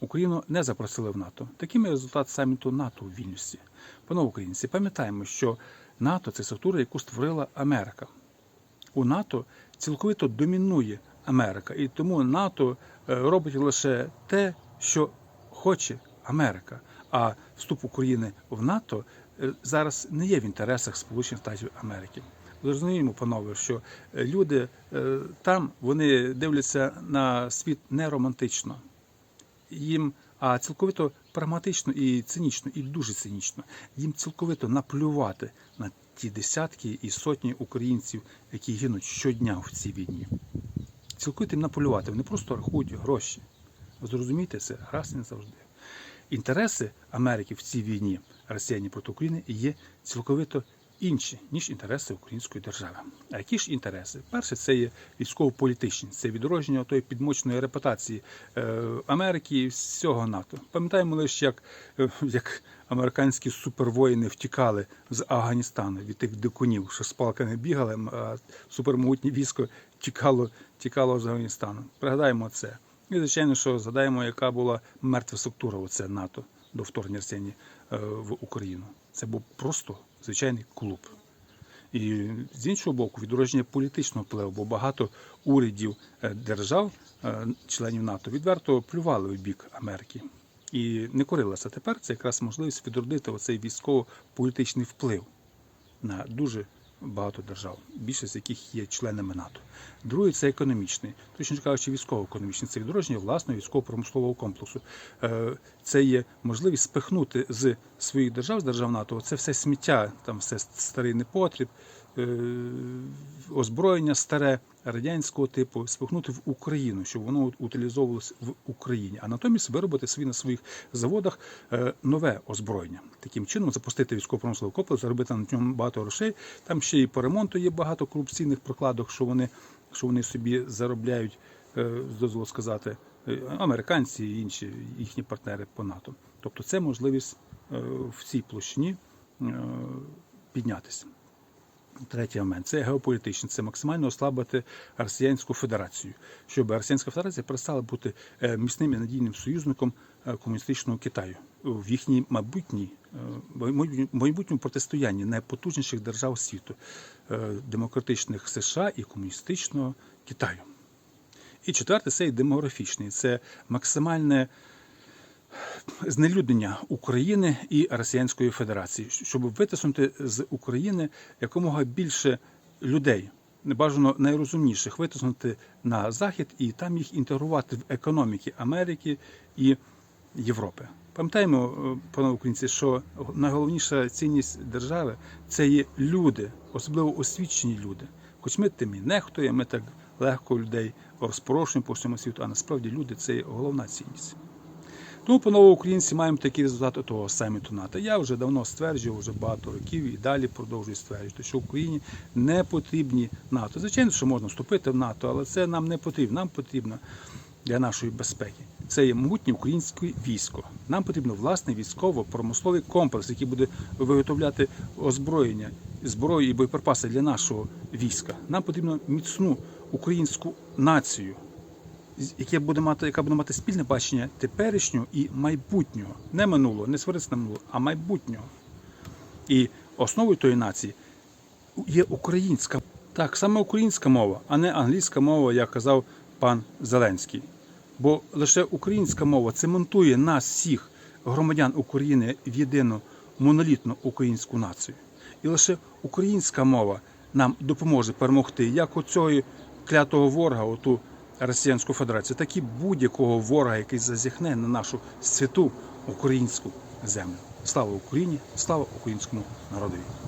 Україну не запросили в НАТО. Таким є результат саміту НАТО у Вільнюсі. Панове українці, пам'ятаємо, що НАТО це структура, яку створила Америка. У НАТО цілковито домінує Америка, і тому НАТО е, робить лише те, що хоче Америка. А вступ України в НАТО е, зараз не є в інтересах Сполучених Штатів Америки. Зрозуміємо, панове, що е, люди там вони дивляться на світ не романтично, їм а цілковито прагматично і цинічно, і дуже цинічно. Їм цілковито наплювати на ті десятки і сотні українців, які гинуть щодня в цій війні. Цілковито їм наполювати. Вони просто рахують гроші. Зрозумійте це раз і не завжди. Інтереси Америки в цій війні Росіяні проти України є цілковито інші, ніж інтереси української держави. А які ж інтереси? Перше, це є військово-політичні, це відродження тої підмочної репутації е, Америки і всього НАТО. Пам'ятаємо лише, як, е, як американські супервоїни втікали з Афганістану від тих дикунів, що з палками бігали, а супермогутнє військо тікало, тікало з Афганістану. Пригадаємо це. І, звичайно, що згадаємо, яка була мертва структура оце НАТО до вторгнення Росіяни е, в Україну. Це був просто звичайний клуб. І з іншого боку, відродження політичного впливу, бо багато урядів е, держав, е, членів НАТО, відверто плювали у бік Америки. І не корилася. Тепер це якраз можливість відродити оцей військово-політичний вплив на дуже багато держав, більшість з яких є членами НАТО. Другий це економічний, точніше кажучи, військово-економічний це відродження власного військово-промислового комплексу. Е, Це є можливість спихнути з своїх держав, з держав НАТО, це все сміття, там все старий непотріб, озброєння старе радянського типу, спихнути в Україну, щоб воно утилізовувалося в Україні, а натомість виробити свої на своїх заводах е, нове озброєння. Таким чином запустити військово-промисловий комплекс, заробити на ньому багато грошей. Там ще і по ремонту є багато корупційних прокладок, що вони, що вони собі заробляють, е, дозволу сказати, е, американці і інші їхні партнери по НАТО. Тобто це можливість е, в цій площині е, піднятися. Третій момент. Це геополітичний, це максимально ослабити Росіянську Федерацію, щоб Росіянська Федерація перестала бути е, міцним і надійним союзником е, комуністичного Китаю. В їхній майбутній е, майбутньому- протистоянні найпотужніших держав світу демократичних США і комуністичного Китаю. І четверте це демографічний, це максимальне знелюднення України і Росіянської Федерації, щоб витиснути з України якомога більше людей, небажано найрозумніших, витиснути на захід і там їх інтегрувати в економіки Америки і Європи. Пам'ятаємо, е, панове українці, що найголовніша цінність держави це є люди, особливо освічені люди. Хоч ми тим і нехтуємо, ми так легко людей розпорошуємо по всьому світу, а насправді люди це є головна цінність. Тому, панове українці, маємо такий результат того саміту НАТО. Я вже давно стверджував, вже багато років і далі продовжую стверджувати, що Україні не потрібні НАТО. Звичайно, що можна вступити в НАТО, але це нам не потрібно. Нам потрібно для нашої безпеки. Це є могутнє українське військо. Нам потрібно власний військово-промисловий комплекс, який буде виготовляти озброєння, зброю і боєприпаси для нашого війська. Нам потрібно міцну українську націю яке буде мати, яка буде мати спільне бачення теперішнього і майбутнього, не минулого, не сваритися на минулого, а майбутнього. І основою тої нації є українська, так саме українська мова, а не англійська мова, як казав пан Зеленський. Бо лише українська мова цементує нас всіх громадян України в єдину монолітну українську націю. І лише українська мова нам допоможе перемогти як оцього клятого ворога, оту Росіянську Федерацію, так і будь-якого ворога, який зазіхне на нашу святу українську землю. Слава Україні! Слава українському народові!